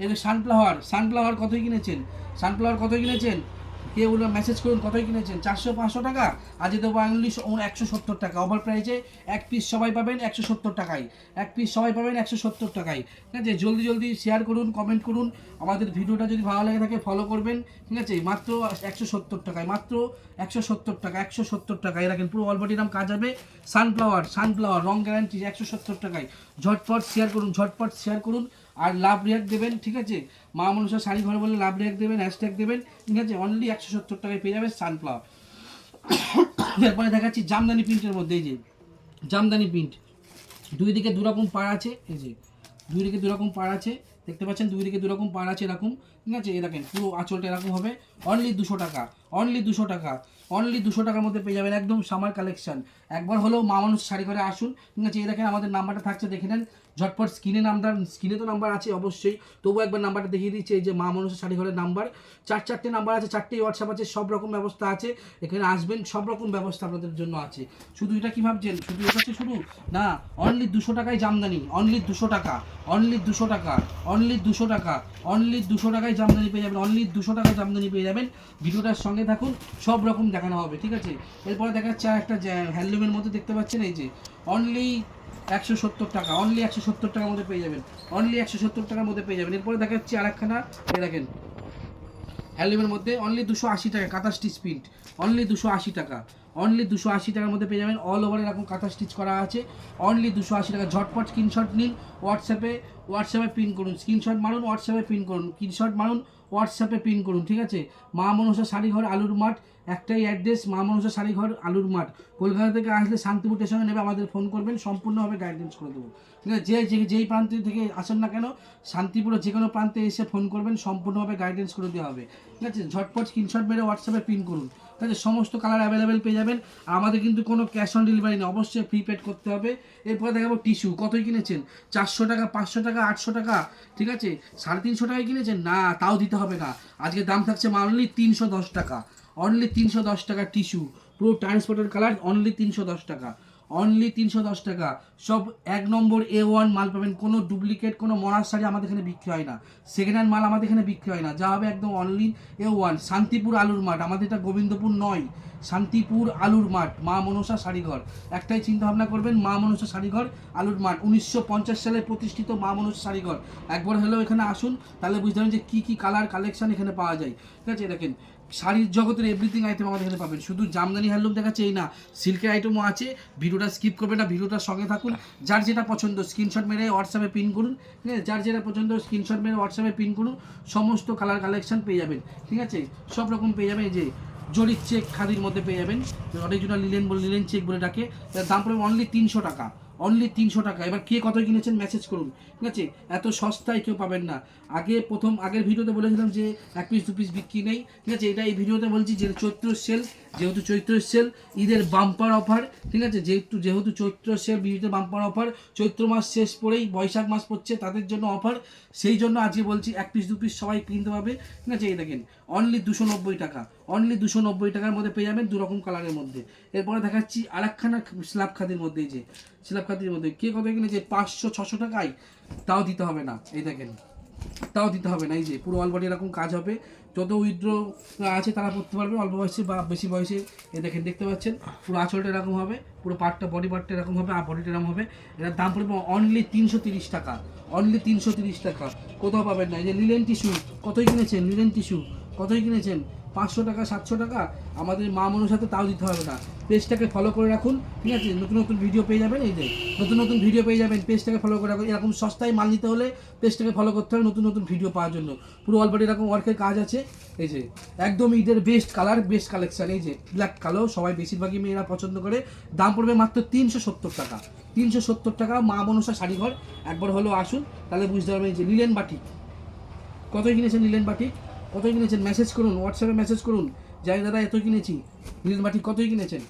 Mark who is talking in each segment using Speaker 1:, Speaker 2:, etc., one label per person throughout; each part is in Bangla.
Speaker 1: এগুলো সানফ্লাওয়ার সানফ্লাওয়ার কতই কিনেছেন? সানফ্লাওয়ার কতই কিনেছেন? কে বলল মেসেজ করুন, কতই কিনেছেন? চারশো, পাঁচশো টাকা? আজ দেবো ইংলিশ একশো সত্তর টাকা। ওভার প্রাইসে এক পিস সবাই পাবেন একশো সত্তর টাকায়। এক পিস সবাই পাবেন একশো সত্তর টাকায়। ঠিক আছে? জলদি জলদি শেয়ার করুন কমেন্ট করুন। আমাদের ভিডিওটা যদি ভালো লাগে থাকে ফলো করবেন। ঠিক আছে? মাত্র একশো সত্তর টাকায়, মাত্র একশো সত্তর টাকা, একশো সত্তর টাকায়। রাখেন পুরো অলবডি নাম কাজ হবে সানফ্লাওয়ার সানফ্লাওয়ার রং গ্যারান্টি একশো সত্তর টাকায়। ঝটপট শেয়ার করুন, ঝটপট শেয়ার করুন। আর লাভ রিয়াক্ট দেবেন, ঠিক আছে? মা মনুষা শাড়ি ঘর বলে লাভ রিয়াক্ট দেবেন হ্যাশট্যাগ দেবেন, ঠিক আছে? অনলি একশো সত্তর টাকায় পেয়ে যাবে সানফ্লাওয়ার এরপরে দেখাচ্ছি জামদানি প্রিন্টের মধ্যে, এই যে, জামদানি প্রিন্ট দুই দিকে দুরকম পাড় আছে, এই যে, দুই দিকে দুরকম পাড় আছে। দেখতে পাচ্ছেন দুই দিকে দুরকম পাড় আছে এরকম, ঠিক আছে? দেখেন, পুরো আঁচলটা এরকম হবে। অনলি দুশো টাকা অনলি দুশো টাকা অনলি দুশো টাকার মধ্যে পেয়ে যাবেন একদম সামার কালেকশন একবার হলেও মা মানুষ শাড়ি করে আসুন, ঠিক আছে? দেখেন আমাদের নাম্বারটা থাকছে, দেখে নেন। ঝটপট স্ক্রিনে নাম্বার স্ক্রিনে তো নাম্বার আছে অবশ্যই, তবু একবার নাম্বারটা দেখিয়ে দিচ্ছে, এই যে মা মানুষের শাড়ি ঘরের নাম্বার। চার, চারটে নাম্বার আছে, চারটে হোয়াটসঅ্যাপ আছে, সব রকম ব্যবস্থা আছে। এখানে আসবেন, সব রকম ব্যবস্থা আপনাদের জন্য আছে। শুধু এটা কী ভাবছেন? শুধু এটা হচ্ছে শুধু না অনলি দুশো টাকায় জামদানি অনলি দুশো টাকা অনলি দুশো টাকা অনলি দুশো টাকা অনলি দুশো টাকায় জামদানি পেয়ে যাবেন অনলি দুশো টাকায় জামদানি পেয়ে যাবেন। ভিডিওটার সঙ্গে থাকুন, সব রকম দেখানো হবে, ঠিক আছে? এরপরে দেখাচ্ছে আর একটা হ্যান্ডলুমের মধ্যে দেখতে পাচ্ছেন এই যে অনলি একশো সত্তর টাকা অনলি একশো সত্তর টাকার মধ্যে পেয়ে যাবেন অনলি একশো সত্তর টাকার মধ্যে পেয়ে যাবেন। এরপরে দেখাচ্ছি আর একখানা দেখেন। হ্যান্ডলুমের মধ্যে অনলি দুশো আশি টাকা, কাঁথা স্টিচ অনলি দুশো আশি টাকা। অনলি দুশো আশি টাকার মধ্যে পেয়ে যাবেন অল ওভার এরকম কাঁথা স্টিচ করা আছে। অনলি দুশো আশি টাকা। ঝটপট স্ক্রিনশট নিন হোয়াটসঅ্যাপে হোয়াটসঅ্যাপে পিন করুন। স্ক্রিনশট মারুন হোয়াটসঅ্যাপে পিন করুন। স্ক্রিনশট মারুন হোয়াটসঅ্যাপে পিন করুন, ঠিক আছে? মা মনসা শাড়িঘর, আলুর মাঠ, একটাই অ্যাড্রেস মা মনসা শাড়িঘর, আলুর মাঠ। কলকাতা থেকে আসলে শান্তিপুর স্টেশনে নেবে, আমাদের ফোন করবেন, সম্পূর্ণভাবে গাইডেন্স করে দেবো। ঠিক আছে? যে যেই প্রান্ত থেকে আসেন না কেন, শান্তিপুরের যে কোনো প্রান্তে এসে ফোন করবেন, সম্পূর্ণভাবে গাইডেন্স করে দেওয়া হবে। ঠিক আছে? ঝটপট স্ক্রিনশট মেরে হোয়াটসঅ্যাপে পিন করুন। আছে সমস্ত কালার অ্যাভেলেবেল পেয়ে যাবেন। আমাদের কিন্তু কোনো ক্যাশ অন ডেলিভারি নেই, অবশ্যই প্রিপেড করতে হবে। এরপরে দেখাবো টিস্যু কতই কিনেছেন? চারশো টাকা, পাঁচশো টাকা, আটশো টাকা, ঠিক আছে? সাড়ে তিনশো টাকায় কিনেছেন? না, তাও দিতে হবে না। আজকে দাম থাকছে অনলি তিনশো দশ টাকা। অনলি তিনশো দশ টাকা টিস্যু পুরো ট্রান্সপোর্টের কালার অনলি তিনশো দশ টাকা। অনলি তিনশো দশ টাকা। সব এক নম্বর এ ওয়ান মাল পাবেন। কোনো ডুপ্লিকেট কোনো মরার শাড়ি আমাদের এখানে বিক্রি হয় না। সেকেন্ড হ্যান্ড মাল আমাদের এখানে বিক্রি হয় না। যা হবে একদম অনলি এ ওয়ান শান্তিপুর আলুর মাঠ। আমাদের এটা গোবিন্দপুর নয়। শান্তিপুর আলুর মাঠ। মা মনসা শাড়িঘর। একটাই চিন্তা ভাবনা করবেন, মা মনসা শাড়িঘর, আলুর মাঠ। উনিশশো পঞ্চাশ সালে প্রতিষ্ঠিত মা মনসা শাড়িঘর। একবার হলেও এখানে আসুন, তাহলে বুঝতে পারবেন যে কী কী কালার কালেকশন এখানে পাওয়া যায়। ঠিক আছে, দেখেন। শাড়ির জগতের এভরিথিং আইটেম আমাদের এখানে পাবেন। শুধু জামদানি হ্যান্ডলুম দেখাচ্ছে এই না সিল্কের আইটেমও আছে। ভিডিওটা স্কিপ করবেন না ভিডিওটার সঙ্গে থাকুন। যার যেটা পছন্দ স্ক্রিনশট মেরে হোয়াটসঅ্যাপে পিন করুন, ঠিক আছে? যার যেটা পছন্দ স্ক্রিনশট মেরে হোয়াটসঅ্যাপে পিন করুন। সমস্ত কালার কালেকশন পেয়ে যাবেন, ঠিক আছে? সব রকম পেয়ে যাবেন যে, জরির চেক খাদির মধ্যে পেয়ে যাবেন। অনেকজনা লিলেন বলে লিলেন চেক বলে ডাকে। দাম পড়বে অনলি তিনশো টাকা। অনলি তিনশো টাকা। এবার কে কত কিনেছেন মেসেজ করুন। ঠিক আছে? এত সস্তায় কেউ পাবেন না। আগে প্রথম, আগের ভিডিওতে বলেছিলাম যে এক পিস দু পিস বিক্রি নেই। ঠিক আছে? এটা এই ভিডিওতে বলছি যে চৈত্র সেল যেহেতু চৈত্র সেল, ঈদের বাম্পার অফার ঠিক আছে? যেহেতু যেহেতু চৈত্র সেল বিহুতে বাম্পার অফার চৈত্র মাস শেষ পরেই বৈশাখ মাস পড়ছে, তাদের জন্য অফার সেই জন্য আজকে বলছি এক পিস দু পিস সবাই কিনতে পাবে ঠিক আছে? এই দেখেন অনলি দুশো নব্বই টাকা অনলি দুশো নব্বই টাকার মধ্যে পেয়ে যাবেন দু রকম কালারের মধ্যে। এরপরে দেখাচ্ছি আর একখানা স্ল্যাব খাদির মধ্যে যে স্ল্যাব খাদির মধ্যে। কে কত কিনেছে পাঁচশো, ছশো টাকায়? তাও দিতে হবে না, এই দেখেন। তাও দিতে হবে না, এই যে, পুরো অলবডি এরকম কাজ হবে। যত উইথড্রো আছে তারা পড়তে পারবে, অল্প বয়সে বা বেশি বয়সে এ দেখেন, দেখতে পাচ্ছেন, পুরো আঁচলটা এরকম হবে, পুরো পার্টটা বডি পার্টটা এরকম হবে, আর বডিটা এরকম হবে। এটার দাম পড়বে অনলি তিনশো তিরিশ টাকা অনলি তিনশো তিরিশ টাকা। কোথাও পাবেন না, এই যে লিলেন টিস্যু কতই কিনেছেন? লিলেন টিস্যু কতই কিনেছেন? পাঁচশো টাকা, সাতশো টাকা, আমাদের মা মনুর সাথে তাও দিতে হবে না। পেজটাকে ফলো করে রাখুন, ঠিক আছে? নতুন নতুন ভিডিও পেয়ে যাবেন, এই যে, নতুন নতুন ভিডিও পেয়ে যাবেন, পেজটাকে ফলো করে রাখুন। এরকম সস্তায় মাল নিতে হলে পেজটাকে ফলো করতে হবে নতুন নতুন ভিডিও পাওয়ার জন্য। পুরো অলরেডি এরকম ওয়ার্কের কাজ আছে, এই যে, একদম ঈদের বেস্ট কালার বেস্ট কালেকশান এই যে ব্ল্যাক কালো, সবাই বেশিরভাগই মেয়েরা পছন্দ করে। দাম পড়বে মাত্র তিনশো সত্তর টাকা। তিনশো সত্তর টাকা মা মনসা শাড়িঘর একবার হলেও আসুন, তাহলে বুঝতে পারবেন এই যে লিলেন বাটিক কতই কিনেছেন লিলেন বাটিক কতই কিনেছেন? মেসেজ করুন হোয়াটসঅ্যাপে মেসেজ করুন। যাই দাদা, এতই কিনেছি। লিলেন বাটিক কতই কিনেছেন?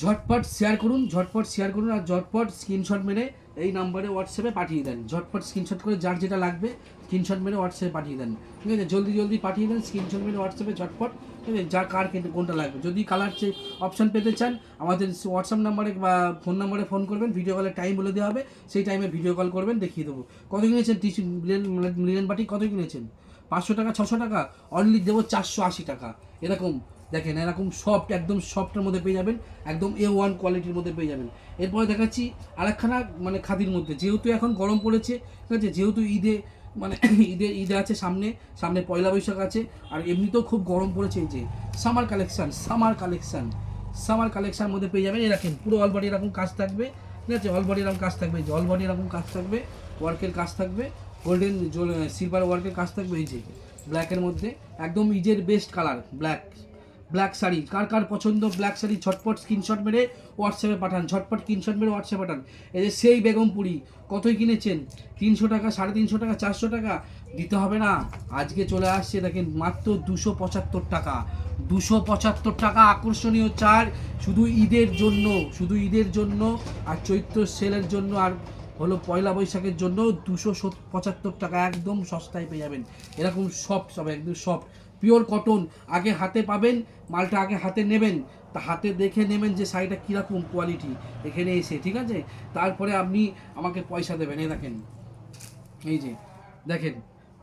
Speaker 1: ঝটপট শেয়ার করুন, ঝটপট শেয়ার করুন আর ঝটপট স্ক্রিনশট মেরে এই নাম্বারে হোয়াটসঅ্যাপে পাঠিয়ে দেন। ঝটপট স্ক্রিনশট করে যার যেটা লাগবে স্ক্রিনশট মেরে হোয়াটসঅ্যাপে পাঠিয়ে দেন। ঠিক আছে? জলদি জলদি পাঠিয়ে দেন স্ক্রিনশট মেরে হোয়াটসঅ্যাপে ঝটপট, ঠিক আছে? যার কার কোনটা লাগবে। যদি কালার চেক অপশান পেতে চান, আমাদের হোয়াটসঅ্যাপ নাম্বারে বা ফোন নাম্বারে ফোন করবেন ভিডিও কলের টাইম বলে দেওয়া হবে। সেই টাইমে ভিডিও কল করবেন, দেখিয়ে দেবো। কত কিনেছেন? টিসু মিলিয়ন বাটি কত কিনেছেন? পাঁচশো টাকা, ছশো টাকা অনলি দেবো চারশো আশি টাকা। এরকম, দেখেন, এরকম সফট একদম সফটের মধ্যে পেয়ে যাবেন, একদম এ ওয়ান কোয়ালিটির মধ্যে পেয়ে যাবেন। এরপরে দেখাচ্ছি আরেকখানা মানে খাদির মধ্যে। যেহেতু এখন গরম পড়েছে, ঠিক আছে, যেহেতু ঈদে মানে ঈদের ঈদ আছে সামনে সামনে পয়লা বৈশাখ আছে, আর এমনিতেও খুব গরম পড়েছে এই যে summer collection summer collection summer collection মধ্যে পেয়ে যাবেন। এরকম পুরো অল বডি এরকম কাজ থাকবে, ঠিক আছে অল বডি এরকম কাজ থাকবে যে অল বডি এরকম কাজ থাকবে ওয়ার্কের কাজ থাকবে। গোল্ডেন সিলভার ওয়ার্কের কাজ থাকবে এই যে ব্ল্যাকের মধ্যে। একদম ইজের best colour black black sari. কার কার পছন্দ ব্ল্যাক শাড়ি, ঝটপট স্ক্রিনশট মেরে হোয়াটসঅ্যাপে পাঠান, ঝটপট স্ক্রিনশট মেরে হোয়াটসঅ্যাপে পাঠান। এই যে সেই বেগমপুরি কতই কিনেছেন? তিনশো টাকা, সাড়ে তিনশো টাকা, চারশো টাকা? দিতে হবে না। আজকে চলে আসছে দেখেন মাত্র দুশো পঁচাত্তর টাকা। দুশো পঁচাত্তর টাকা আকর্ষণীয় চার, শুধু ঈদের জন্য, শুধু ঈদের জন্য আর চৈত্র সেলের জন্য আর হলো পয়লা বৈশাখের জন্য দুশো পঁচাত্তর টাকা একদম সস্তায় পেয়ে যাবেন। এরকম সফট সব একদম সফট পিওর কটন আগে হাতে পাবেন, মালটা আগে হাতে নেবেন, তা হাতে দেখে নেবেন যে শাড়িটা কীরকম কোয়ালিটি এখানে এসে, ঠিক আছে? তারপরে আপনি আমাকে পয়সা দেবেন এ দেখেন। এই যে, দেখেন।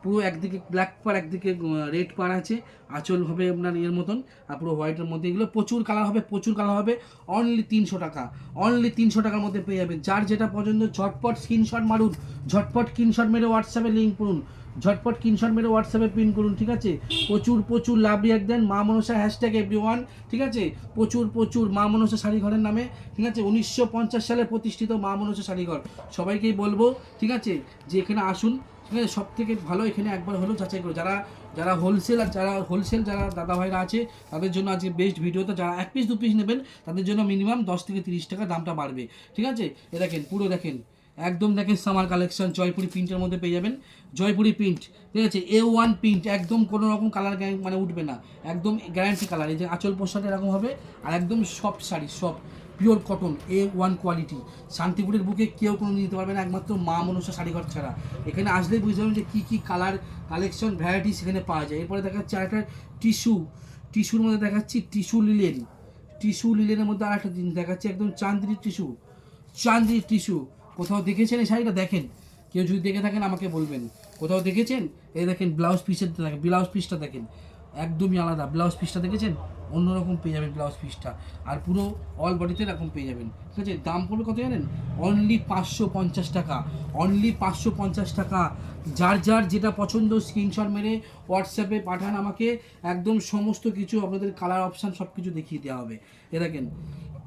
Speaker 1: পুরো একদিকে ব্ল্যাক পার একদিকে রেড পার আছে। আঁচল হবে আপনার ইয়ের মতন, আর পুরো হোয়াইটের মধ্যে এগুলো প্রচুর কালার হবে, প্রচুর কালার হবে। অনলি তিনশো টাকা অনলি তিনশো টাকার মধ্যে পেয়ে যাবেন। যার যেটা পছন্দ, ঝটপট স্ক্রিনশট মারুন, ঝটপট স্ক্রিনশট মেরে হোয়াটসঅ্যাপে লিঙ্ক করুন, ঝটপট স্ক্রিনশট মেরে হোয়াটসঅ্যাপে পিন করুন, ঠিক আছে? প্রচুর প্রচুর লাভ রিয়াক দেন মা মনসা হ্যাশট্যাগ এভরি ওয়ান ঠিক আছে? প্রচুর প্রচুর মা মনসা শাড়িঘরের নামে, ঠিক আছে? উনিশশো পঞ্চাশ সালে প্রতিষ্ঠিত মা মনসা শাড়িঘর। সবাইকেই বলব, ঠিক আছে? যে এখানে আসুন ঠিক আছে সব থেকে ভালো এখানে একবার হলেও যাচাই করো। যারা যারা হোলসেল আর যারা হোলসেল যারা দাদা ভাইরা আছে, তাদের জন্য আজকে বেস্ট ভিডিওতে যারা এক পিস দু পিস নেবেন, তাদের জন্য মিনিমাম দশ থেকে তিরিশ টাকা দামটা বাড়বে। ঠিক আছে? এ দেখেন, পুরো দেখেন। একদম দেখেন সামার কালেকশন জয়পুরি প্রিন্টের মধ্যে পেয়ে যাবেন। জয়পুরি প্রিন্ট ঠিক আছে? এ ওয়ান প্রিন্ট একদম কোনো রকম কালার মানে উঠবে না। একদম গ্যারান্টি কালার এই যে আঁচল পোশাক এরকম হবে, আর একদম soft sari soft pure cotton A one quality শান্তিপুরের বুকে কেউ কোনো নিতে পারবে না, একমাত্র মা মনসা শাড়িঘর ছাড়া। এখানে আসলেই বুঝতে পারবেন যে কী কী কালার কালেকশন ভ্যারাইটি সেখানে পাওয়া যায়। এরপরে দেখাচ্ছে আরেকটা টিস্যু টিস্যুর মধ্যে দেখাচ্ছি টিস্যু লিলেন টিস্যু লিলেনের মধ্যে আরেকটা জিনিস দেখাচ্ছে, একদম চান্দ্রি টিস্যু চান্দ্রি টিস্যু কোথাও দেখেছেন এই শাড়িটা? দেখেন। কেউ যদি দেখে থাকেন আমাকে বলবেন। কোথাও দেখেছেন? এই দেখেন ব্লাউজ পিসের দেখেন ব্লাউজ পিসটা দেখেন। একদমই আলাদা। ব্লাউজ পিসটা দেখেছেন? অন্যরকম পেয়ে যাবেন ব্লাউজ পিসটা আর পুরো অল বডিতে এরকম পেয়ে যাবেন। ঠিক আছে? দাম পড়বে কত জানেন? অনলি পাঁচশো পঞ্চাশ টাকা। অনলি পাঁচশো পঞ্চাশ টাকা। যার যার যেটা পছন্দ স্ক্রিনশট মেরে হোয়াটসঅ্যাপে পাঠান আমাকে। একদম সমস্ত কিছু আপনাদের কালার অপশান সব কিছু দেখিয়ে দেওয়া হবে। এ দেখেন।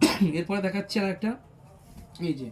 Speaker 1: এরপরে দেখাচ্ছে আর একটা এই যে,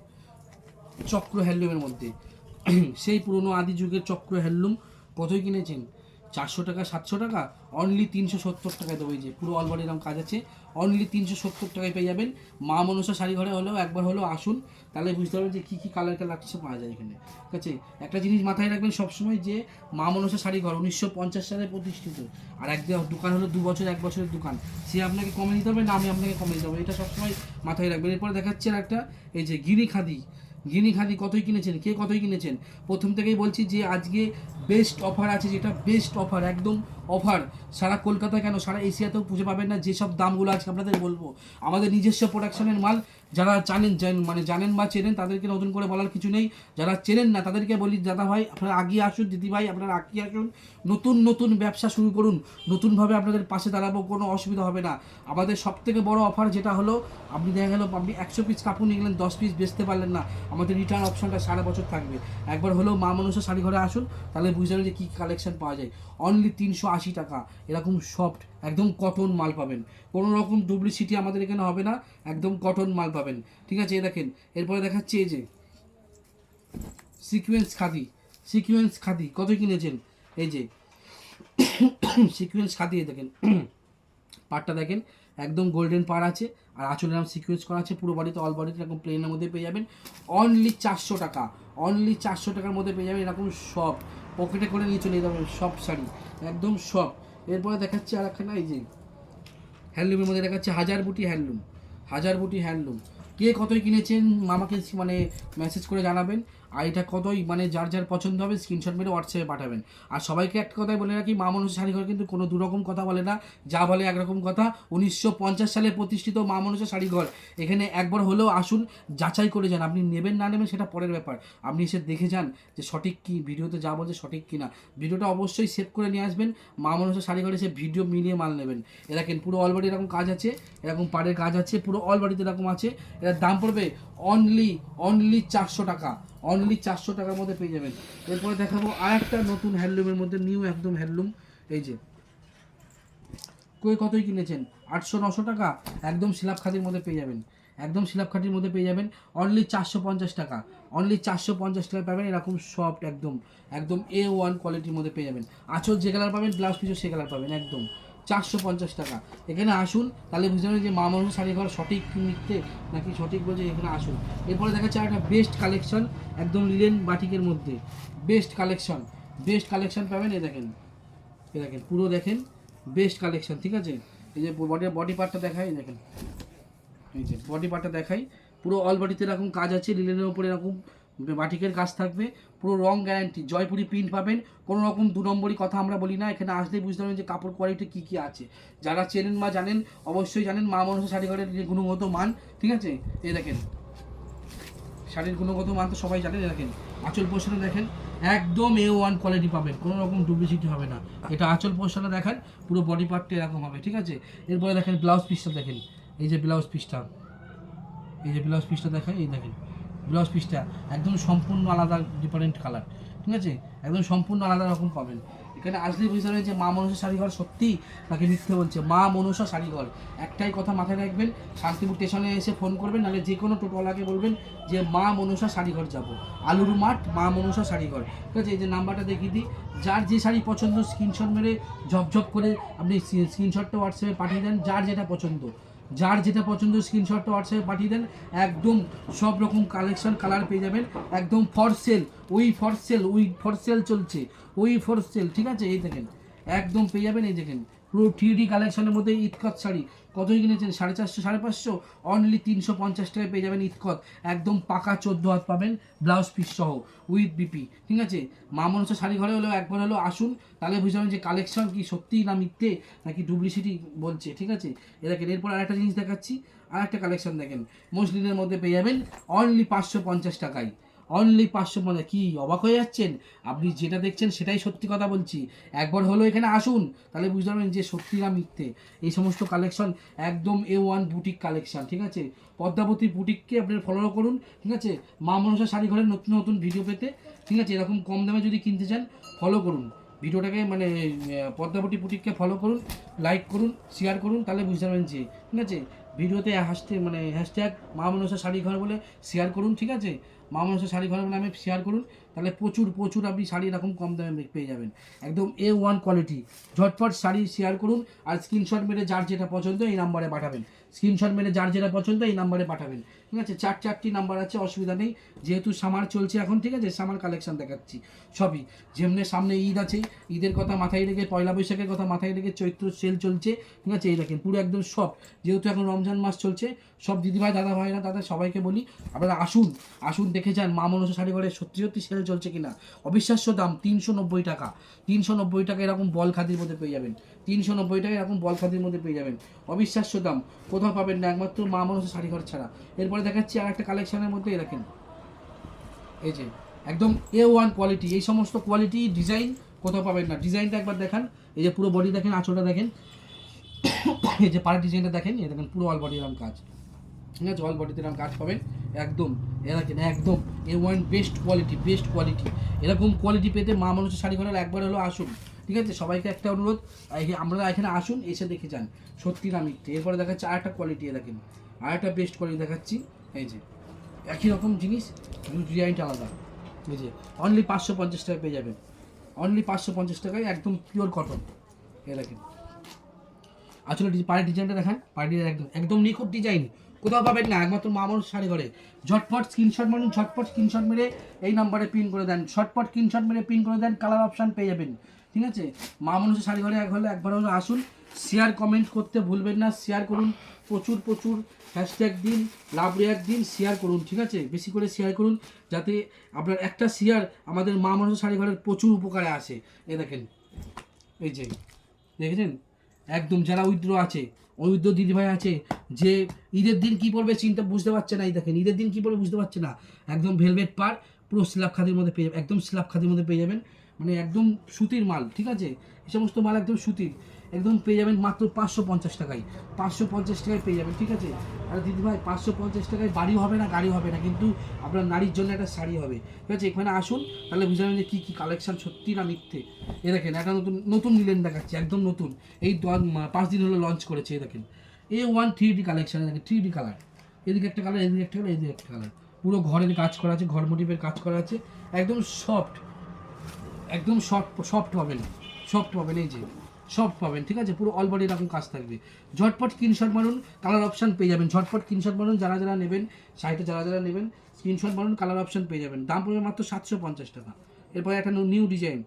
Speaker 1: চক্র হ্যান্ডলুমের মধ্যে। সেই পুরনো আদি যুগের চক্র হ্যান্ডলুম কতই কিনেছেন? চারশো টাকা, সাতশো টাকা? অনলি তিনশো সত্তর টাকায় দেবো এই যে, পুরো অলবডি এরকম কাজ আছে। অনলি তিনশো সত্তর টাকায় পেয়ে যাবেন। মা মনসা শাড়ি ঘরে হলেও একবার হলেও আসুন, তাহলে বুঝতে পারবেন যে কী কী কালার কালার কিছু পাওয়া যায় এখানে। ঠিক আছে? একটা জিনিস মাথায় রাখবেন সবসময় যে, মা মনসা শাড়ি ঘর উনিশশো পঞ্চাশ সালে প্রতিষ্ঠিত। আর এক দোকান হলো দু বছর, এক বছরের দোকান। সে আপনাকে কমে দিতে হবে, না আমি আপনাকে কমে দিতে হবে। এটা সবসময় মাথায় রাখবেন। এরপরে দেখাচ্ছে একটা, এই যে গিনি খাদি। গিনি খাদি কতই কিনেছেন, কে কতই কিনেছেন? প্রথম থেকেই বলছি যে আজকে বেস্ট অফার আছে যেটা বেস্ট অফার একদম অফার সারা কলকাতা কেন? সারা এশিয়াতেও খুঁজে পাবেন না যেসব দামগুলো আছে আপনাদের বলব। আমাদের নিজস্ব প্রোডাকশনের মাল যারা জানেন মানে জানেন বা চেনেন, তাদেরকে নতুন করে বলার কিছু নেই। যারা চেনেন না, তাদেরকে বলি, দাদা ভাই, আপনারা আগিয়ে আসুন, দিদি ভাই, আপনারা আগিয়ে আসুন। নতুন নতুন ব্যবসা শুরু করুন। নতুনভাবে আপনাদের পাশে দাঁড়াবো, কোনো অসুবিধা হবে না। আমাদের সব থেকে বড় অফার যেটা হলো, আপনি দেখা গেল, আপনি একশো পিস কাপড় নিয়ে গেলেন, দশ পিস বেচতে পারলেন না। আমাদের রিটার্ন অপশনটা সারা বছর থাকবে। একবার হলেও মা মানুষের শাড়ি ঘরে আসুন, তাহলে বুঝতে যে কী কালেকশন পাওয়া যায়। অনলি তিনশো আশি টাকা। এরকম সফট একদম কটন মাল পাবেন। কোনো রকম ডুপ্লিসিটি আমাদের এখানে হবে না, একদম কটন মাল পাবেন। ঠিক আছে এ দেখেন, এরপরে দেখাচ্ছে এই যে সিকুয়েন্স খাদি সিকুয়েন্স খাদি, কত কিনেছেন? এই যে সিকুয়েন্স খাদি, এই দেখেন, পাড়টা দেখেন, একদম গোল্ডেন পার আছে, আর আঁচলের নাম সিকুয়েন্স করা আছে, পুরো বাড়িতে অল বাড়িতে এরকম প্লেনের মধ্যে পেয়ে যাবেন। অনলি চারশো টাকা অনলি চারশো টাকার মধ্যে পেয়ে যাবেন এরকম সব পকেটে করে নিয়ে চলে যাবেন সব শাড়ি, একদম সব এরপরে দেখাচ্ছে আর একখানা এই যে হ্যান্ডলুমের মধ্যে দেখাচ্ছে হাজার বুটি হ্যান্ডলুম, হাজার বুটি হ্যান্ডলুম। কে কতই কিনেছেন, মামাকে মানে মেসেজ করে জানাবেন। আর এটা কতই মানে যার যার পছন্দ হবে স্ক্রিনশট মেরে হোয়াটসঅ্যাপে পাঠাবেন। আর সবাইকে একটা কথাই বলে রাখি, মা মানুষ শাড়িঘর কিন্তু কোনো দুরকম কথা বলে না, যা বলে একরকম কথা। উনিশশো পঞ্চাশ সালে প্রতিষ্ঠিত মা মানুষের শাড়িঘর এখানে একবার হলেও আসুন, যাচাই করে যান। আপনি নেবেন না নেবেন সেটা পরের ব্যাপার। আপনি এসে দেখে যান যে সঠিক কী, ভিডিওতে যা বলছে সঠিক কি না ভিডিওটা অবশ্যই সেভ করে নিয়ে আসবেন, মা মানুষের শাড়িঘরে এসে ভিডিও মিলিয়ে মাল নেবেন। এরকম পুরো অলবাড়ি এরকম কাজ আছে, এরকম পাড়ের কাজ আছে, পুরো অলবাড়িতে এরকম আছে। এর দাম পড়বে অনলি অনলি চারশো টাকা। অনলি চারশো টাকার মধ্যে পেয়ে যাবেন। এরপরে দেখাবো আর একটা নতুন হ্যান্ডলুমের মধ্যে নিউ একদম হ্যান্ডলুম এই যে। কই, কতই কিনেছেন? আটশো, নশো টাকা? একদম শিলাপ খাতির মধ্যে পেয়ে যাবেন। একদম শিলাপ খাতির মধ্যে পেয়ে যাবেন। অনলি চারশো পঞ্চাশ টাকা। অনলি চারশো পঞ্চাশ টাকা পাবেন এরকম সফট একদম একদম এ ওয়ান কোয়ালিটির মধ্যে পেয়ে যাবেন। আঁচল যে কালার পাবেন ব্লাউজ পিসও সে কালার পাবেন, একদম। চারশো পঞ্চাশ টাকা। এখানে আসুন, তাহলে বুঝতে পারবেন যে মা মানুষের শাড়ি ঘর সঠিক মিথ্যে নাকি সঠিক বলছে, এখানে আসুন। এরপরে দেখা যাচ্ছে একটা বেস্ট কালেকশন একদম লিলেন বাটিকের মধ্যে। বেস্ট কালেকশন বেস্ট কালেকশন পাবেন এ দেখেন। এ দেখেন, পুরো দেখেন বেস্ট কালেকশন ঠিক আছে? এই যে বডি বডি পার্টটা দেখাই দেখেন। এই যে বডি পার্টটা দেখাই, পুরো অল বডিতে এরকম কাজ আছে লিলেনের ওপরে এরকম বাটিকের কাজ থাকবে, পুরো রং গ্যারান্টি জয়পুরি প্রিন্ট পাবেন, কোনো রকম দু নম্বরই কথা আমরা বলি না, এখানে আসলেই বুঝতে পারবেন যে কাপড় কোয়ালিটি কী কী আছে। যারা চেনেন বা জানেন, অবশ্যই জানেন, মা মানুষের শাড়ি ঘরের যে গুণগত মান, ঠিক আছে? এই দেখেন। শাড়ির গুণগত মান তো সবাই জানেন দেখেন। আঁচল পোষণে দেখেন, একদম এ ওয়ান কোয়ালিটি পাবেন, কোনো রকম ডুপ্লিসিটি হবে না। এটা আঁচল পোষণে দেখেন, পুরো বডি পার্টটা এরকম হবে, ঠিক আছে? এরপরে দেখেন ব্লাউজ পিসটা দেখেন। এই যে ব্লাউজ পিসটা এই যে ব্লাউজ পিসটা দেখেন, এই দেখেন। ব্লাউজ পিসটা একদম সম্পূর্ণ আলাদা ডিফারেন্ট কালার ঠিক আছে? একদম সম্পূর্ণ আলাদা রকম পাবেন। এখানে আসলে বুঝতে পারবেন যে মা মনসা শাড়িঘর সত্যি তাকে মিথ্যে বলছে? মা মনসা শাড়িঘর একটাই কথা মাথায় রাখবেন, শান্তিপুর স্টেশনে এসে ফোন করবেন, নাহলে যে কোনো টোটোওয়ালাকে বলবেন যে মা মনসা শাড়িঘর যাব। আলুর মাঠ, মা মনসা শাড়িঘর ঠিক আছে? এই যে নাম্বারটা দেখিয়ে দিই। যার যে শাড়ি পছন্দ স্ক্রিনশট মেরে ঝপঝপ করে আপনি স্ক্রিনশটটা হোয়াটসঅ্যাপে পাঠিয়ে দেন, যার যেটা পছন্দ। যার যেটা পছন্দ স্ক্রিনশটটা হোয়াটসঅ্যাপে পাঠিয়ে দেন। একদম সব রকম কালেকশন কালার পেয়ে যাবেন। একদম ফর সেল ওই ফর সেল ওই ফর সেল চলছে, ওই ফর সেল ঠিক আছে? এই দেখেন, একদম পেয়ে যাবেন, এই দেখেন। পুরো থ্রি কালেকশনের মধ্যে ইতকত শাড়ি। কতই কিনেছেন? সাড়ে চারশো, সাড়ে পাঁচশো? অনলি তিনশো পঞ্চাশ টাকায় পেয়ে যাবেন ইতকত একদম পাকা চোদ্দ হাত পাবেন ব্লাউজ পিস সহ উইথ বিপি ঠিক আছে? মা মনসা শাড়ি ঘরে হলেও একবার হলেও আসুন, তাহলে বুঝলাম যে কালেকশন কি সত্যিই না মিথ্যে, নাকি ডুপ্লিসিটি বলছে, ঠিক আছে? এ দেখেন, এরপর আরেকটা জিনিস দেখাচ্ছি আর একটা কালেকশন দেখেন মসলিনের মধ্যে পেয়ে যাবেন অনলি পাঁচশো পঞ্চাশ টাকায়। অনলি পাঁচশো পঞ্চাশ কি, অবাক হয়ে যাচ্ছেন? আপনি যেটা দেখছেন সেটাই সত্যি কথা বলছি। একবার হলো এখানে আসুন, তাহলে বুঝতে পারবেন যে সত্যি না মিথ্যে। এই সমস্ত কালেকশন একদম এ ওয়ান বুটিক কালেকশন ঠিক আছে? পদ্মাবতী বুটিককে আপনি ফলো করুন, ঠিক আছে? মা মনসা শাড়ি ঘরের নতুন নতুন ভিডিও পেতে, ঠিক আছে? এরকম কম দামে যদি কিনতে চান ফলো করুন। ভিডিওটাকে মানে পদ্মাবতী বুটিককে ফলো করুন লাইক করুন শেয়ার করুন, তাহলে বুঝতে পারবেন যে, ঠিক আছে? ভিডিওতে হ্যাশট্যাগ মানে হ্যাশট্যাগ মা মনসা শাড়ি ঘর বলে শেয়ার করুন, ঠিক আছে? মা মানুষের শাড়ি ঘরের নামে শেয়ার করুন। তাহলে প্রচুর প্রচুর আপনি শাড়ি এরকম কম দামে পেয়ে যাবেন। একদম এ ওয়ান কোয়ালিটি ঝটফট শাড়ি শেয়ার করুন আর স্ক্রিনশট মেরে যার যেটা পছন্দ এই নাম্বারে পাঠাবেন। স্ক্রিনশট মেরে যার যেটা পছন্দ এই নাম্বারে পাঠাবেন। ঠিক আছে? চার, চারটি নাম্বার আছে, অসুবিধা নেই। যেহেতু সামার চলছে এখন, ঠিক আছে? সামার কালেকশন দেখাচ্ছি। সবই। যেমনি সামনে ঈদ আছে, ঈদের কথা মাথায় রেখে, পয়লা বৈশাখের কথা মাথায় রেখে চৈত্র সেল চলছে। ঠিক আছে? এই দেখেন, পুরো একদম সব। যেহেতু এখন রমজান মাস চলছে, সব দিদিভাই দাদা ভাইরা দাদা, সবাইকে বলি, আপনারা আসুন আসুন দেখে যান মা মনসা শাড়ি ঘরে সত্যি সত্যি সেল চলছে কিনা। অবিশ্বাস্য দাম, তিনশো নব্বই টাকা। তিনশো নব্বই টাকা এরকম বল খাদির মধ্যে পেয়ে যাবেন। তিনশো নব্বই টাকা এরকম বল খাদির মধ্যে পেয়ে যাবেন। অবিশ্বাস্য দাম। কোথাও পাবেন না, একমাত্র মা মানুষের শাড়ি ঘর ছাড়া। এরপরে দেখাচ্ছি আর একটা কালেকশনের মধ্যে দেখেন। এই যে, একদম এ ওয়ান কোয়ালিটি এই সমস্ত কোয়ালিটি ডিজাইন কোথাও পাবেন না। ডিজাইনটা একবার দেখান, এই যে পুরো বডি দেখেন, আঁচলটা দেখেন। এই যে পাড়ের ডিজাইনটা দেখেন, এই দেখেন, পুরো অল বডি এরকম কাজ। ঠিক আছে? অল বডিতে এরকম কাজ পাবেন, একদম এ দেখেন, একদম A one best quality best quality এরকম কোয়ালিটি পেতে মা মানুষের শাড়ি ঘরে একবার হলো আসুন। ঠিক আছে? সবাইকে একটা অনুরোধ আমরা এখানে আসুন, এসে দেখে যান। সত্যি না মিথ্যে। এরপরে দেখাচ্ছি আর একটা কোয়ালিটি দেখেন। আর একটা বেস্ট কোয়ালিটি দেখাচ্ছি। এই যে, একই রকম জিনিস ডিজাইনটা আলাদা। এই যে অনলি পাঁচশো পঞ্চাশ টাকা পেয়ে যাবেন। অনলি পাঁচশো পঞ্চাশ টাকায় একদম পিওর কটন এ দেখেন। আসলে পায়ের ডিজাইনটা দেখান। ডিজাইন একদম একদম নিখুঁত ডিজাইন কোথাও পাবেন না। একমাত্র মা মানুষ শাড়ি ঘরে। ঝটপট স্ক্রিনশট মারুন, ঝটপট স্ক্রিনশট মেরে এই নাম্বারে পিন করে দেন। ঝটপট স্ক্রিনশট মেরে পিন করে দেন। কালার অপশান পেয়ে যাবেন। ঠিক আছে? মা মানুষের শাড়ি ঘরে এক হলে একবার হলে আসুন শেয়ার কমেন্ট করতে ভুলবেন না শেয়ার করুন, প্রচুর প্রচুর হ্যাশট্যাগ দিন লাভ রেয়াক দিন শেয়ার করুন, ঠিক আছে? বেশি করে শেয়ার করুন, যাতে আপনার একটা শেয়ার আমাদের মা মানুষের শাড়ি ঘরের প্রচুর উপকারে আসে। এ দেখেন, এই যে, দেখেছেন? একদম যারা উইদ্র আছে উইদ্র দিদিভাই আছে, যে ঈদের দিন কি পড়বে চিন্তা বুঝতে পারছে না, এই দেখেন, ঈদের দিন কি পড়বে বুঝতে পারছে না। একদম ভেলভেট পার, পুরো স্ল্যাব খাদির মধ্যে পেয়ে যাবেন, একদম স্ল্যাব খাদির মধ্যে পেয়ে যাবেন। মানে একদম সুতির মাল, ঠিক আছে? এই সমস্ত মাল একদম সুতির। একদম পেয়ে যাবেন মাত্র পাঁচশো পঞ্চাশ টাকায়। পাঁচশো পঞ্চাশ টাকায় পেয়ে যাবেন, ঠিক আছে? আর দিদিভাই পাঁচশো পঞ্চাশ টাকায় বাড়ি হবে না গাড়ি হবে না, কিন্তু আপনার নারীর জন্য একটা শাড়ি হবে। ঠিক আছে? এখানে আসুন, তাহলে বুঝে যাবেন যে কী কী কালেকশান সত্যি না মিথ্যে। এ দেখেন, একটা নতুন নতুন নিলেন দেখাচ্ছে, একদম নতুন। এই পাঁচ দিন হলো লঞ্চ করেছে, এ দেখেন। A one three D collection দেখেন থ্রি ডি কালার এদিকে একটা কালার এদিকে একটা কালার এদিকে একটা কালার পুরো ঘরের কাজ করা আছে, ঘর মোটিভের কাজ করা আছে, একদম সফট একদম সফট সফট পাবেন সফট পাবেন এই যে সফট পাবেন ঠিক আছে? পুরো অল বডি এরকম কাজ থাকবে। ঝটপট স্ক্রিনশট মারুন কালার অপশন পেয়ে যাবেন। ঝটপট স্ক্রিনশট মারুন, যারা যারা নেবেন সাইটে যারা যারা নেবেন স্ক্রিনশট মারুন কালার অপশান পেয়ে যাবেন। দাম পড়বে মাত্র সাতশো পঞ্চাশ টাকা। এরপরে একটা নিউ ডিজাইন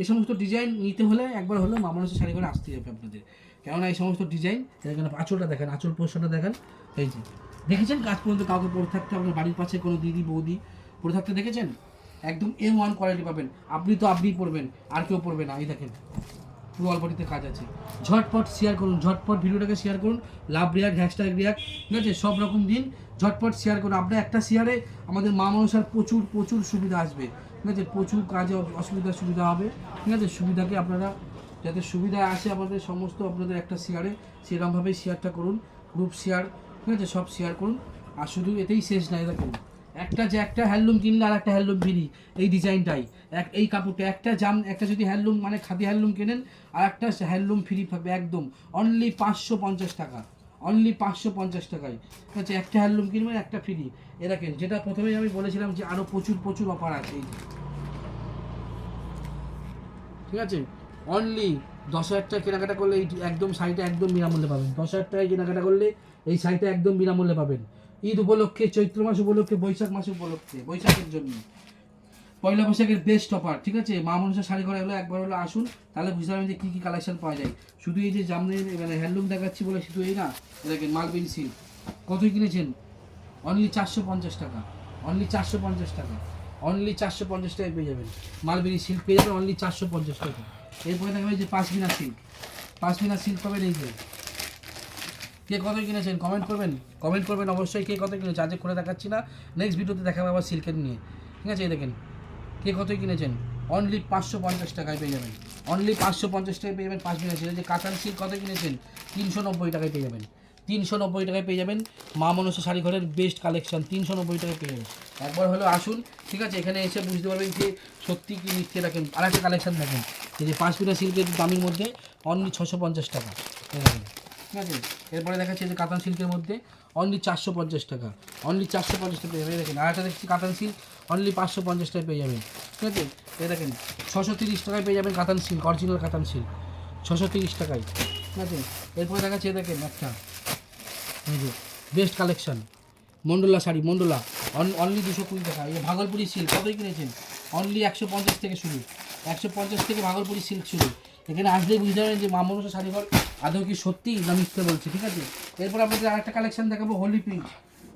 Speaker 1: এই সমস্ত ডিজাইন নিতে হলে একবার হলেও মামানুষের শাড়ি করে আসতে হবে আপনাদের। কেননা এই সমস্ত ডিজাইন এখানে আঁচলটা দেখেন, আঁচল পোস্টারটা দেখেন। এই যে, দেখেছেন? কাজ পর্যন্ত কাউকে পরে থাকতে আপনার বাড়ির পাশে কোনো দিদি, বৌদি পরে থাকতে দেখেছেন? একদম এম ওয়ান কোয়ালিটি পাবেন। আপনি তো আপনিই পড়বেন, আর কেউ পড়বে না। এই দেখেন, পুরো অল্পটিতে কাজ আছে। ঝটপট শেয়ার করুন, ঝটপট ভিডিওটাকে শেয়ার করুন। লাভ রিয়াক হ্যাশট্যাগ রিয়াক ঠিক আছে? সব রকম দিন ঝটপট শেয়ার করুন। আপনার একটা শেয়ারে আমাদের মা মানুষের প্রচুর প্রচুর সুবিধা আসবে। ঠিক আছে? প্রচুর কাজে অসুবিধা সুবিধা হবে। ঠিক আছে? সুবিধাকে আপনারা, যাতে সুবিধা আসে আমাদের সমস্ত আপনাদের একটা শেয়ারে সেরকমভাবেই শেয়ারটা করুন। গ্রুপ শেয়ার ঠিক আছে? সব শেয়ার করুন। আর শুধু এতেই শেষ নাই দেখুন। একটা যে একটা হ্যান্ডলুম কিনলে আর একটা হ্যান্ডলুম ফ্রি, এই ডিজাইনটাই। এক, এই কাপড়টা, একটা জাম, একটা যদি হ্যান্ডলুম মানে খাদি হ্যান্ডলুম কেনেন, আর একটা হ্যান্ডলুম ফ্রি পাবে একদম। অনলি পাঁচশো পঞ্চাশ টাকা। অনলি পাঁচশো পঞ্চাশ টাকায়। ঠিক আছে, একটা হ্যান্ডলুম কিনবেন, একটা ফ্রি। এ দেখেন যেটা প্রথমেই আমি বলেছিলাম যে আরও প্রচুর প্রচুর অফার আছে। এই ঠিক আছে? অনলি দশ হাজার টাকা কেনাকাটা করলে এই একদম শাড়িটা একদম বিনামূল্যে পাবেন। দশ হাজার টাকায় কেনাকাটা করলে এই শাড়িটা একদম বিনামূল্যে পাবেন। ঈদ উপলক্ষে, চৈত্র মাস উপলক্ষে, বৈশাখ মাস উপলক্ষে, বৈশাখের জন্য। পয়লা বৈশাখের বেস্ট অফার ঠিক আছে? মা মানুষের শাড়ি ঘরে হলো, একবার হলো আসুন, তাহলে বুঝতে পারবেন যে কী কী কালেকশন পাওয়া যায়। শুধু এই যে জামনের মানে হ্যান্ডলুম দেখাচ্ছি বলে শুধু এই না দেখেন মালবিন সিল্ক কতই কিনেছেন? অনলি চারশো পঞ্চাশ টাকা। অনলি চারশো পঞ্চাশ টাকা। অনলি চারশো পঞ্চাশ টাকায় পেয়ে যাবেন। মালবেরি সিল্ক পেয়ে যাবেন অনলি চারশো পঞ্চাশ টাকা। এরপরে দেখবেন যে পাঁচমিনা সিল্ক পাঁচমিনা সিল্ক পাবেন এই যে। কে কত কিনেছেন কমেন্ট করবেন? কমেন্ট করবেন অবশ্যই কে কত কিনেছে আজকে করে দেখাচ্ছি না। নেক্সট ভিডিওতে দেখাবো আবার সিল্কের নিয়ে। ঠিক আছে, এই দেখেন। কে কত কিনেছেন? অনলি পাঁচশো পঞ্চাশ টাকায় পেয়ে যাবেন। অনলি পাঁচশো পঞ্চাশ টাকায় পেয়ে যাবেন পাঁচ মিনিট যে কাতান সিল্ক কত কিনেছেন? তিনশো নব্বই টাকায় পেয়ে যাবেন। তিনশো নব্বই টাকায় পেয়ে যাবেন মা মনসা শাড়ি ঘরের বেস্ট কালেকশন তিনশো নব্বই টাকায় পেয়ে যাবেন। একবার হলো আসুন। ঠিক আছে, এখানে এসে বুঝতে পারবেন যে সত্যি কি মিথ্যে রাখেন আর একটা কালেকশন দেখেন। এই যে পাঁচ মিটার সিল্কের দামের মধ্যে অনলি ছশো পঞ্চাশ টাকা। ঠিক আছে? এরপরে দেখাচ্ছি যে কাতান সিল্কের মধ্যে অনলি চারশো পঞ্চাশ টাকা। অনলি চারশো পঞ্চাশ টাকা পেয়ে দেখেন, আর একটা দেখছি কাতান সিল্ক অনলি পাঁচশো পঞ্চাশ টাকায় পেয়ে যাবেন। ঠিক আছে? এ দেখেন, ছশো তিরিশ টাকায় পেয়ে যাবেন কাতান সিল্ক অরিজিনাল কাতান সিল্ক ছশো তিরিশ টাকায়। ঠিক আছে? এরপরে দেখাচ্ছি দেখেন একটা। এই যে best collection Mandala sari, Mandala. Only দুশো কুড়ি টাকা। এই ভাগলপুরি সিল্ক কতই কিনেছেন? অনলি একশো পঞ্চাশ থেকে শুরু। একশো পঞ্চাশ থেকে ভাগলপুরি সিল্ক শুরু। এখানে আসলেই বুঝতে পারবেন যে মা শাড়ি ঘর আদৌ কি সত্যি না মিথ্যে বলছে, ঠিক আছে? এরপর আপনাদের আরেকটা কালেকশন দেখাবো হোলি প্রিন্ট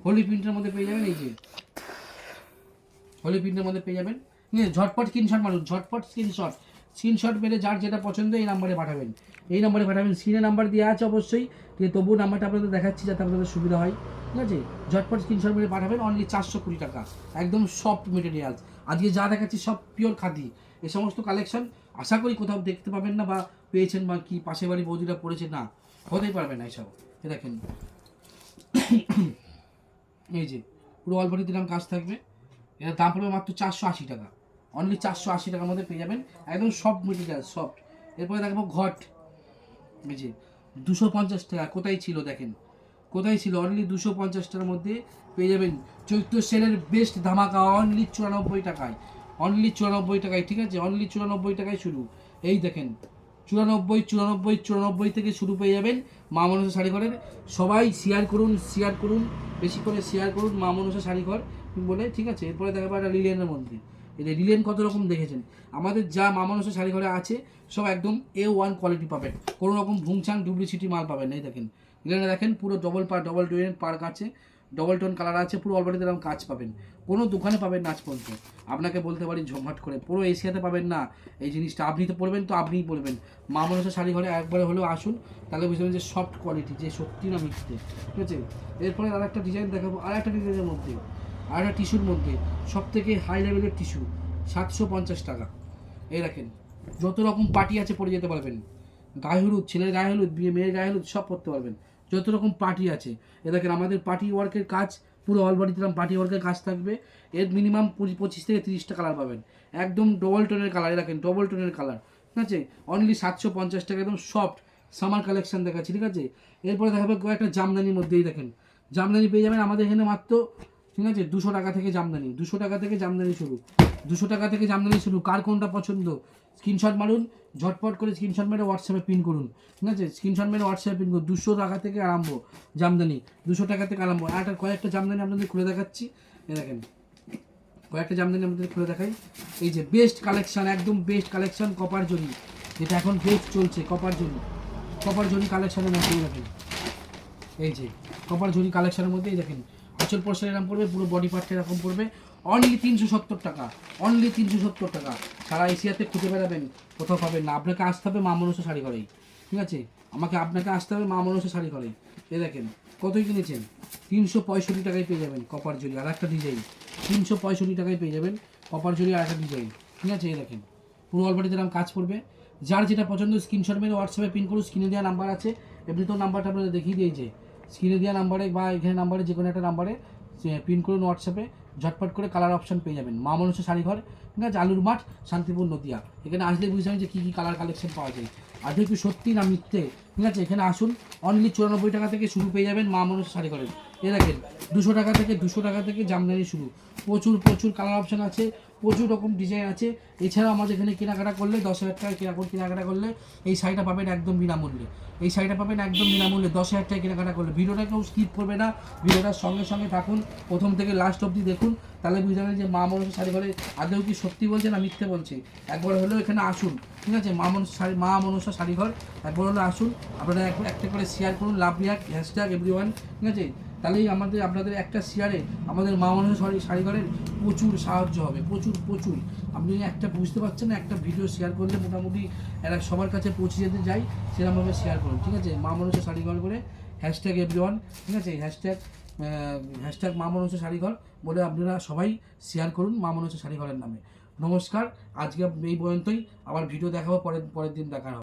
Speaker 1: হোলি প্রিন্টের মধ্যে পেয়ে যাবেন এই যে। হোলি প্রিন্টের মধ্যে পেয়ে যাবেন। ঝটপট স্ক্রিনশট মানুষ ঝটপট স্ক্রিনশট স্ক্রিনশট মেরে যার যেটা পছন্দ এই নাম্বারে পাঠাবেন। এই নাম্বারে পাঠাবেন স্ক্রিনে নাম্বার দেওয়া আছে অবশ্যই। কিন্তু তবুও নাম্বারটা আপনাদের দেখাচ্ছি যাতে আপনাদের সুবিধা হয়। ঠিক আছে, ঝটপট স্ক্রিনশট মেরে পাঠাবেন অনলি চারশো কুড়ি টাকা। একদম সফট মেটেরিয়াল আজকে যা দেখাচ্ছি সব পিওর খাদি। এই সমস্ত কালেকশন আশা করি কোথাও দেখতে পাবেন না বা পেয়েছেন বা কি পাশে বাড়ি বৌদিরা পড়েছে, না। হতেই পারবে না এসব। এ দেখেন। এই যে, পুরো অল্প দিলাম কাজ থাকবে। এটার দাম পড়বে মাত্র চারশো আশি টাকা। অনলি চারশো আশি টাকার মধ্যে পেয়ে যাবেন। একদম সফট মেটেরিয়াল সফট এরপরে দেখব ঘট। এই যে, দুশো পঞ্চাশ টাকা। কোথায় ছিল, দেখেন? কোথায় ছিল? অনলি দুশো পঞ্চাশ টাকার মধ্যে পেয়ে যাবেন চৈত্র সেলের বেস্ট ধামাকা। অনলি চুরানব্বই টাকায়। অনলি চুরানব্বই টাকায় ঠিক আছে অনলি চুরানব্বই টাকায় শুরু এই দেখেন চুরানব্বই চুরানব্বই চুরানব্বই থেকে শুরু পেয়ে যাবেন মা মনসা শাড়ি ঘরের সবাই শেয়ার করুন শেয়ার করুন বেশি করে শেয়ার করুন মা মনসা শাড়ি ঘর বলে ঠিক আছে এরপরে দেখাবো একটা রিলিয়ানের মধ্যে এই রিলিয়ান কত রকম দেখেছেন আমাদের যা মা মনসা শাড়ি ঘরে আছে সব একদম এ ওয়ান কোয়ালিটি পাবেন কোনো রকম ভুংচাং ডুপ্লিসিটি মাল পাবেন এই দেখেন রিলিয়ানে দেখেন পুরো ডবল পার ডবল টোনের পার্ক আছে ডবল টোন কালার আছে, পুরো অলরেডি এরকম কাজ পাবেন। কোনো দোকানে পাবেন নাচ পর্যন্ত। আপনাকে বলতে পারি ঝমঝট করে। পুরো এশিয়াতে পাবেন না। এই জিনিসটা আপনি তো পড়বেন তো আপনিই পড়বেন মা মনসা শাড়ি ঘরে একবারে হলেও আসুন, তাহলে বুঝতে যে সফট কোয়ালিটি যে সত্যি না মিথ্যে। ঠিক আছে? এরপরে আর একটা ডিজাইন দেখাবো আর একটা ডিজাইনের মধ্যে আর একটা টিস্যুর মধ্যে। সব থেকে হাই লেভেলের টিস্যু সাতশো পঞ্চাশ টাকা। এই রাখেন যত রকম পার্টি আছে পরে যেতে পারবেন। গায়ে হলুদ, ছেলের গায়ে হলুদ, বিয়ে, মেয়ের গায়ে হলুদ, সব পরতে পারবেন। যত রকম পার্টি আছে। এ দেখেন, আমাদের পার্টি ওয়ার্কের কাজ, পুরো অল বডিতে পার্টি ওয়ার্কের কাজ থাকবে। এর মিনিমাম পঁচিশ থেকে তিরিশটা কালার পাবেন। একদম ডবল টোনের কালার এ দেখেন ডবল টোনের কালার ঠিক আছে? অনলি সাতশো পঞ্চাশ টাকা, একদম সফট সামার কালেকশান দেখাচ্ছি, ঠিক আছে? এরপরে দেখাবে কয়েকটা জামদানির মধ্যেই দেখেন। জামদানি পেয়ে যাবেন আমাদের এখানে মাত্র ঠিক আছে? দুশো টাকা থেকে জামদানি, দুশো টাকা থেকে জামদানি শুরু। দুশো টাকা থেকে জামদানি শুরু। কার কোনটা পছন্দ? স্ক্রিনশট মারুন, ঝটপট করে স্ক্রিনশট মেরে হোয়াটসঅ্যাপে পিন করুন। ঠিক আছে? স্ক্রিনশট মেরে হোয়াটসঅ্যাপে পিন করুন। দুশো টাকা থেকে আরম্ভ জামদানি। দুশো টাকা থেকে আরম্ভ। আর একটা কয়েকটা জামদানি আপনাদের খুলে দেখাচ্ছি। এ দেখেন, কয়েকটা জামদানি আমাদের খুলে দেখাই। এই যে বেস্ট কালেকশন একদম বেস্ট কালেকশন কপার জরি। যেটা এখন বেস্ট চলছে কপার জরি। কপার জরি কালেকশনের মধ্যেই দেখেন। এই যে কপার ঝুরি কালেকশনের মধ্যেই দেখেন। আঁচল পোর্শন এরকম পড়বে, পুরো বডি পার্টটা এরকম পড়বে। অনলি তিনশো সত্তর টাকা অনলি তিনশো সত্তর টাকা। সারা এশিয়াতে খুঁজে বেড়াবেন, কোথাও পাবেন না। আপনাকে আসতে হবে মা মনসা শাড়ি ঘরেই, ঠিক আছে? আমাকে, আপনাকে আসতে হবে মা মনসা শাড়ি ঘরেই। এ দেখেন, কতই কিনেছেন? তিনশো পঁয়ষট্টি টাকায় পেয়ে যাবেন কপার জুড়ি আর একটা ডিজাইন তিনশো পঁয়ষট্টি টাকায় পেয়ে যাবেন কপার জুড়ি আর একটা ডিজাইন ঠিক আছে? এই দেখেন, পুরো অলবাড়িতে এরকম কাজ করবে। যার যেটা পছন্দ স্ক্রিনশট মেরে হোয়াটসঅ্যাপে পিন করুন স্ক্রিনে দেওয়া নাম্বার আছে। এমনি তো নাম্বারটা আপনাদের দেখিয়ে দিয়েছে। স্ক্রিনে দেওয়া নাম্বারে বা এখানে নাম্বারে যে কোনো একটা নাম্বারে পিন করুন হোয়াটসঅ্যাপে ঝটপট করে কালার অপশন পেয়ে যাবেন। মা মনুষ্য শাড়িঘর, ঠিক আছে? আলুর মাঠ, শান্তিপুর নদিয়া। এখানে আসলে বুঝতে যে কী কী কালার কালেকশন পাওয়া যায়। আর কি সত্যি না মিথ্যে, ঠিক আছে? এখানে আসুন অনলি চুরানব্বই টাকা থেকে শুরু পেয়ে যাবেন মা মানুষের শাড়িঘরের। এ দেখেন, দুশো টাকা থেকে, দুশো টাকা থেকে জামদানি শুরু। প্রচুর প্রচুর কালার অপশন আছে। প্রচুর রকম ডিজাইন আছে। এছাড়াও আমাদের এখানে কেনাকাটা করলে দশ হাজার টাকা কেনাকাটা কেনাকাটা করলে এই শাড়িটা পাবেন একদম বিনামূল্যে। এই শাড়িটা পাবেন একদম বিনামূল্যে দশ হাজার টাকা কেনাকাটা করলে। ভিডিওটা কেউ স্কিপ করবে না। ভিডিওটার সঙ্গে সঙ্গে থাকুন। প্রথম থেকে লাস্ট অবধি দেখুন। তাহলে বুঝতে যে মা মনসা শাড়ি ঘরে আদৌ কি সত্যি বলছে না মিথ্যে বলছে। একবার হলেও এখানে আসুন, ঠিক আছে? মা মনসা শাড়ি মা মনসা শাড়ি ঘর। একবার হলেও আসুন। আপনারা একটা করে শেয়ার করুন। লাভ রিয়াক হ্যাশট্যাগ এভরি ঠিক আছে? তাহলেই আমাদের, আপনাদের একটা শেয়ারে আমাদের মা মানুষ শাড়ি শাড়িঘরের প্রচুর সাহায্য হবে, প্রচুর প্রচুর। আপনি একটা বুঝতে পারছেন না, একটা ভিডিও শেয়ার করলে মোটামুটি এরা সবার কাছে পৌঁছে যেতে যাই সেরকমভাবে শেয়ার করুন, ঠিক আছে? মা মানুষের শাড়িঘর করে হ্যাশট্যাগ এভরি ওয়ান ঠিক আছে? হ্যাশট্যাগ হ্যাশট্যাগ মা মানুষের শাড়িঘর বলে আপনারা সবাই শেয়ার করুন মা মানুষের শাড়িঘরের নামে। নমস্কার, আজকে এই পর্যন্তই, আবার ভিডিও দেখাবো, পরের পরের দিন দেখা হবে।